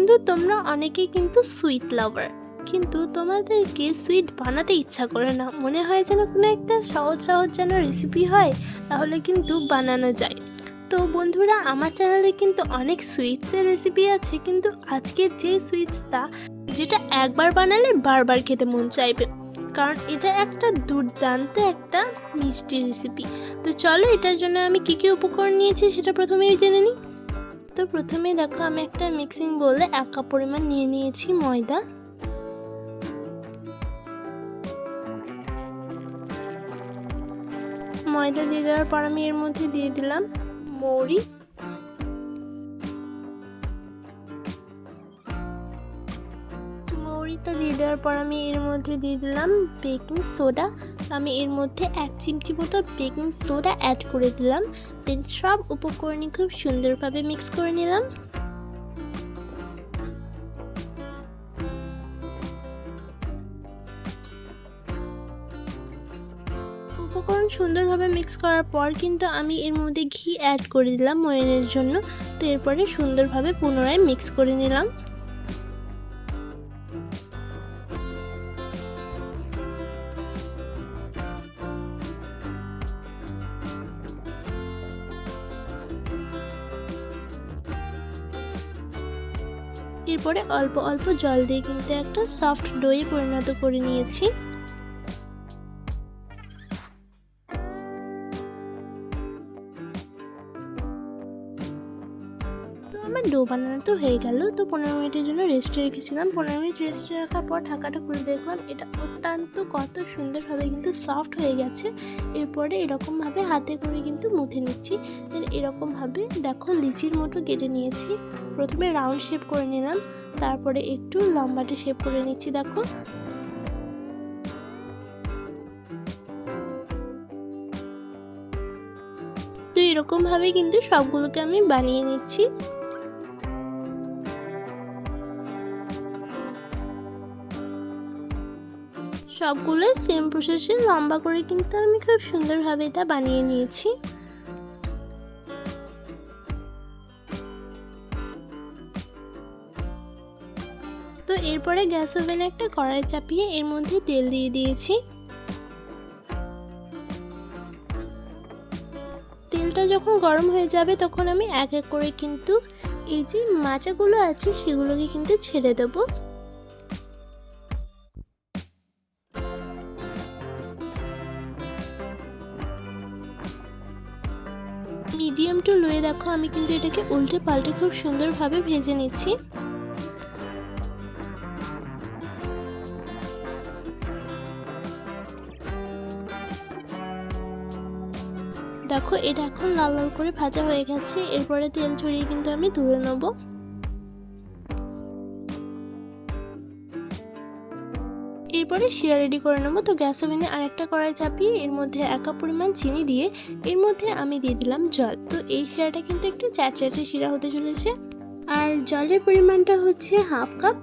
বন্ধু, তোমরা অনেকেই কিন্তু সুইট লাভার কিন্তু তোমাদেরকে সুইট বানাতে ইচ্ছা করে না। মনে হয় যেন কোনো একটা সহজ সহজ যেন রেসিপি হয়, তাহলে কিন্তু বানানো যায়। তো বন্ধুরা, আমার চ্যানেলে কিন্তু অনেক সুইটসের রেসিপি আছে, কিন্তু আজকের যে সুইটসটা যেটা একবার বানালে বারবার খেতে মন চাইবে। কারণ এটা একটা দুর্দান্ত একটা মিষ্টি রেসিপি তো চলো, এটার জন্য আমি কী কী উপকরণ নিয়েছি সেটা প্রথমেই জেনে নিই। তো প্রথমেই দেখো আমি একটা মিক্সিং বলে এক কাপ পরিমাণ নিয়ে নিয়েছি ময়দা। ময়দা দিয়ে দেওয়ার পর আমি এর মধ্যে দিয়ে দিলাম মৌরি। মৌরিটা দিয়ে দেওয়ার পর আমি এর মধ্যে দিয়ে দিলাম বেকিং সোডা। আমি এর মধ্যে এক চিমটি মতো বেকিং সোডা অ্যাড করে দিলাম। দেন সব উপকরণই খুব সুন্দরভাবে মিক্স করে নিলাম। উপকরণ সুন্দরভাবে মিক্স করার পর কিন্তু আমি এর মধ্যে ঘি অ্যাড করে দিলাম ময়নের জন্য। তো এরপরে সুন্দরভাবে পুনরায় মিক্স করে নিলাম। এরপরে অল্প অল্প জল দিয়ে কিন্তু একটা সফট ডোয়ে পরিণত করে নিয়েছি। আমার ডো বানানো তো হয়ে গেল। তো পনেরো মিনিটের জন্য রেস্টে রেখেছিলাম। পনেরো মিনিট রেস্টে রাখার পর ঢাকাটা খুলে দেখলাম। এটা অত্যন্ত কত সুন্দরভাবে কিন্তু সফট হয়ে গেছে। এরপরে এরকমভাবে হাতে করে কিন্তু মুথে নিচ্ছি। এরকমভাবে দেখো লিচির মতো কেটে নিয়েছি। প্রথমে রাউন্ড শেপ করে নিলাম। তারপরে একটু লম্বাটে শেপ করে নিচ্ছি, দেখো। তো এরকমভাবে কিন্তু সবগুলোকে আমি বানিয়ে নিচ্ছি। সবগুলো সেম প্রসেসে লম্বা করে কিন্তু আমি খুব সুন্দরভাবে এটা বানিয়ে নিয়েছি। তো এরপরে গ্যাস ওভেনে একটা কড়াই চাপিয়ে এর মধ্যে তেল দিয়ে দিয়েছি। তেলটা যখন গরম হয়ে যাবে তখন আমি এক এক করে কিন্তু এই যে মাচাগুলো আছে সেগুলোকে কিন্তু ছেড়ে দেবো। মিডিয়াম টু লোয়ে দেখো, আমি কিন্তু এটাকে উল্টে পাল্টে খুব সুন্দরভাবে ভেজে নিচ্ছি। দেখো, এটা এখন লাল লাল করে ভাজা হয়ে গেছে। এরপরে তেল ছড়িয়ে কিন্তু আমি তুলে নেব। এরপরে শিরা রেডি করে নেব। তো গ্যাস ওভেনে আরেকটা কড়াই চাপিয়ে এর মধ্যে এক কাপ পরিমাণ চিনি দিয়ে এর মধ্যে আমি দিয়ে দিলাম জল। তো এই শিরাটা কিন্তু একটু চ্যাটচ্যাটে শিরা হতে চলেছে। আর জলের পরিমাণটা হচ্ছে হাফ কাপ।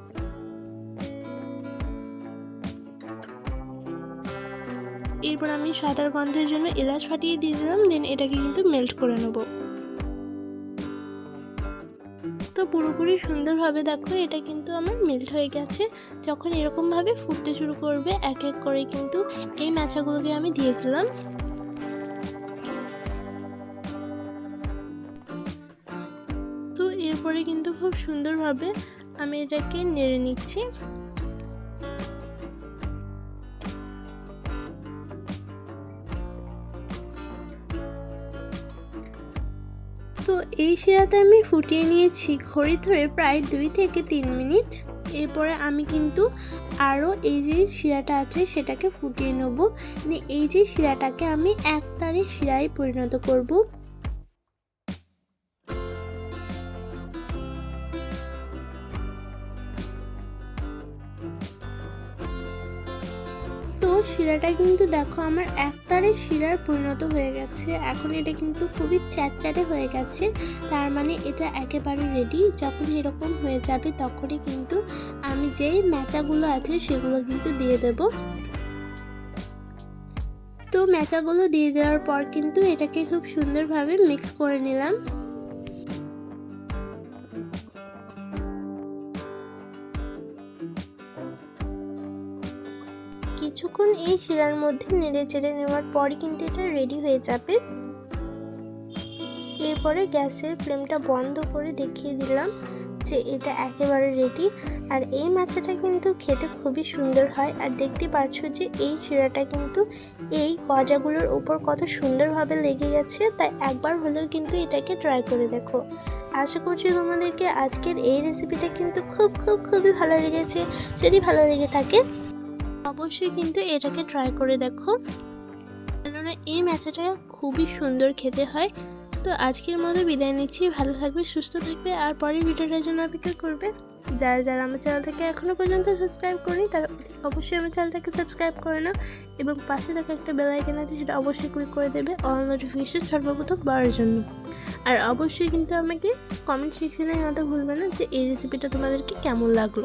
এরপর আমি সাদার গন্ধের জন্য এলাচ ফাটিয়ে দিয়ে দিলাম। দেন এটাকে কিন্তু মেল্ট করে নেব। তো পুরোপুরি সুন্দরভাবে দেখো, এটা কিন্তু আমার মেল্ট হয়ে গেছে। যখন এরকমভাবে ফুটতে শুরু করবে, এক এক করে কিন্তু এই ম্যাচাগুলোকে আমি দিয়ে দিলাম। তো এরপরে কিন্তু খুব সুন্দরভাবে আমি এটাকে নেড়ে নিচ্ছি। এই শিরাতে আমি ফুটিয়ে নিয়েছি ঘড়ি ধরে প্রায় দুই থেকে তিন মিনিট। এরপরে আমি কিন্তু আরও এই যে শিরাটা আছে সেটাকে ফুটিয়ে নেব। এই যে শিরাটাকে আমি এক তারে শিরায় পরিণত করব। শিরাটা কিন্তু দেখো আমার একতারে শিরার পরিণত হয়ে গেছে। এখন এটা কিন্তু খুবই চ্যাটচ্যাটে হয়ে গেছে। তার মানে এটা একেবারে রেডি যখন এরকম হয়ে যাবে তখনই কিন্তু আমি যেই ম্যাচাগুলো আছে সেগুলো কিন্তু দিয়ে দেব। তো ম্যাচাগুলো দিয়ে দেওয়ার পর কিন্তু এটাকে খুব সুন্দরভাবে মিক্স করে নিলাম। কিছুক্ষণ এই শিরার মধ্যে নেড়ে চেড়ে নেওয়ার পরই কিন্তু এটা রেডি হয়ে যাবে। এরপরে গ্যাসের ফ্লেমটা বন্ধ করে দেখিয়ে দিলাম যে এটা একেবারে রেডি আর এই মাছটা কিন্তু খেতে খুবই সুন্দর হয়। আর দেখতে পাচ্ছ যে এই শিরাটা কিন্তু এই গজাগুলোর উপর কত সুন্দরভাবে লেগে গেছে। তাই একবার হলেও কিন্তু এটাকে ট্রাই করে দেখো। আশা করছি তোমাদেরকে আজকের এই রেসিপিটা কিন্তু খুব খুব, খুবই ভালো লেগেছে। যদি ভালো লেগে থাকে অবশ্যই কিন্তু এটাকে ট্রাই করে দেখো। কেননা এই ম্যাচাটা খুবই সুন্দর খেতে হয়। তো আজকের মতো বিদায় নিচ্ছি। ভালো থাকবে, সুস্থ থাকবে। আর পরের ভিডিওটার জন্য অপেক্ষা করবে। যারা যারা আমার চ্যানেলটাকে এখনও পর্যন্ত সাবস্ক্রাইব করি তারা অবশ্যই আমার চ্যানেলটাকে সাবস্ক্রাইব করে নাও এবং পাশে থাকা একটা বেল আইকন আছে, সেটা অবশ্যই ক্লিক করে দেবে অল নোটিফিকেশন সর্বপ্রথম পাওয়ার জন্য। আর অবশ্যই কিন্তু আমাকে কমেন্ট সেকশনে জানাতে ভুলবে না যে এই রেসিপিটা তোমাদেরকে কেমন লাগল।